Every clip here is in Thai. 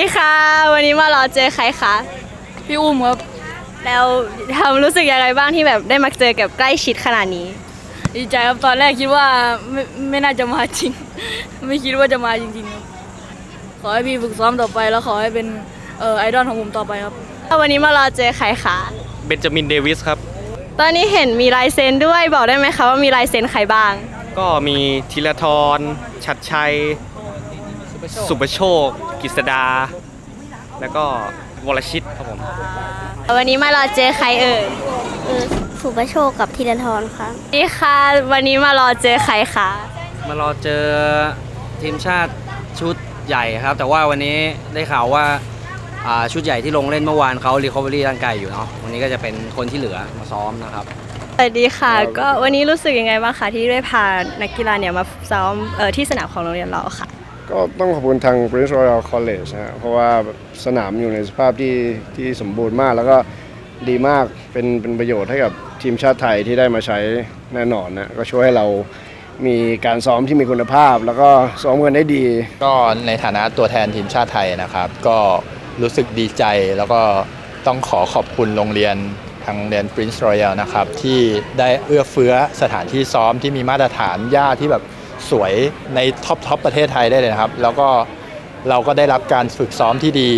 ดีค่ะ วันนี้มารอเจอใครคะพี่อุ้มครับแล้วทำรู้สึกยังไงบ้างที่แบบได้มาเจอกับใกล้ชิดขนาดนี้ ดีใจครับตอนแรกคิดว่าไม่ไม่น่าจะมาจริง ไม่คิดว่าจะมาจริงๆครับขอให้พี่ฝึกซ้อมต่อไปแล้วขอให้เป็นเอ่อไอดอลของผมต่อไปครับ วันนี้มารอเจอใครคะเบนจามินเดวิสครับ ตอนนี้เห็นมีลายเซ็นด้วยบอกได้ไหมคะว่ามีลายเซ็นใครบ้าง ก็มีธีรทรชัดชัย สุประโชคกิษดา แล้วก็วรชิตครับผม วันนี้มารอเจอใครเอ่ยเออสุประโชคกับธีรทรครับสวัสดีค่ะ วันนี้มารอเจอใครคะมารอเจอทีมชาติชุดใหญ่ครับ แต่ว่าวันนี้ได้ข่าวว่าอ่าชุดใหญ่ที่ลงเล่นเมื่อวานเขารีคอเวอรี่ร่างกายอยู่เนาะวันนี้ก็จะเป็นคนที่เหลือมาซ้อมนะครับ สวัสดีค่ะ ก็วันนี้รู้สึกยังไงบ้างคะที่ได้พานักกีฬาเนี่ยมาซ้อมเออที่สนามของโรงเรียนเราค่ะ ก็ต้องขอบคุณทาง Prince Royal College นะฮะเพราะว่าสนามอยู่ในสภาพที่ที่สมบูรณ์มากแล้วก็ดีมากเป็นเป็นประโยชน์ให้กับทีมชาติไทยที่ได้มาใช้แน่นอนนะก็ช่วยให้เรามีการซ้อมที่มีคุณภาพ แล้วก็ซ้อมกันได้ดี ก็ในฐานะตัวแทนทีมชาติไทยนะครับ ก็รู้สึกดีใจแล้วก็ต้องขอขอบคุณโรงเรียนทางโรงเรียน Prince Royal นะครับ ที่ได้เอื้อเฟื้อสถานที่ซ้อมที่มีมาตรฐานหญ้าที่แบบ สวยในท็อปทอปประเทศไทยได้เลยนะครับ แล้วก็เราก็ได้รับการฝึกซ้อมที่ดี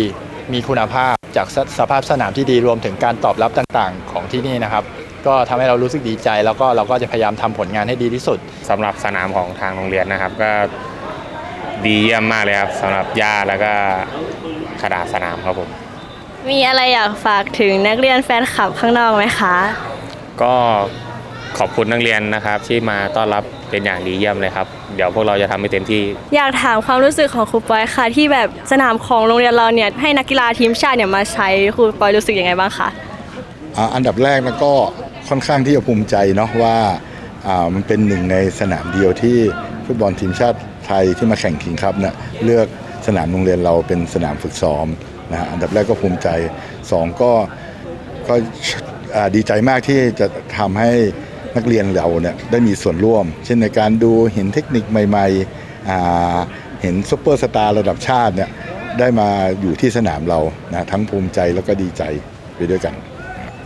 มีคุณภาพจากสสภาพสนามที่ดีรวมถึงการตอบรับต่างๆ ของที่นี่นะครับ ก็ทำให้เรารู้สึกดีใจ แล้วก็เราก็จะพยายามทำผลงานให้ดีที่สุดสำหรับสนามของทางโรงเรียนนะครับ ก็ดีเยี่ยมมากเลยครับสำหรับหญ้าแล้วก็ขนาดสนามครับผม มีอะไรอยากฝากถึงนักเรียนแฟนคลับข้างนอกไหมคะ ก็ ขอบคุณนักเรียนนะครับ ที่มาต้อนรับเป็นอย่างดีเยี่ยมเลยครับ เดี๋ยวพวกเราจะทำให้เต็มที่ อยากถามความรู้สึกของครูปอยค่ะ ที่แบบสนามของโรงเรียนเราเนี่ยให้นักกีฬาทีมชาติเนี่ยมาใช้ครูปอยรู้สึกยังไงบ้างคะอ่าอันดับแรกนะก็ค่อนข้างที่จะภูมิใจเนาะว่าอ่ามันเป็นหนึ่งในสนามเดียวที่ฟุตบอลทีมชาติไทยที่มาแข่งคิงครับเนี่ยเลือกสนามโรงเรียนเราเป็นสนามฝึกซ้อมนะฮะอันดับแรกก็ภูมิใจสองก็ก็อ่าดีใจมากที่จะทำให้ นักเรียนเราเนี่ยได้มีส่วนร่วม เช่นในการดูเห็นเทคนิคใหม่ๆอ่าเห็นซุปเปอร์สตาร์ระดับชาติเนี่ยได้มาอยู่ที่สนามเรานะทั้งภูมิใจแล้วก็ดีใจไปด้วยกัน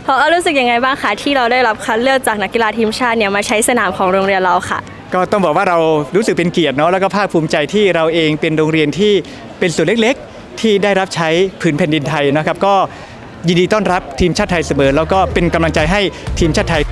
พอรู้สึกยังไงบ้างคะที่เราได้รับคัดเลือกจากนักกีฬาทีมชาติเนี่ยมาใช้สนามของโรงเรียนเราค่ะ ก็ต้องบอกว่าเรารู้สึกเป็นเกียรติเนาะแล้วก็ภาคภูมิใจที่เราเองเป็นโรงเรียนที่เป็นส่วนเล็กๆ ที่ได้รับใช้ผืนแผ่นดินไทยนะครับ ก็ยินดีต้อนรับทีมชาติไทยเสมอ แล้วก็เป็นกำลังใจให้ทีมชาติไทย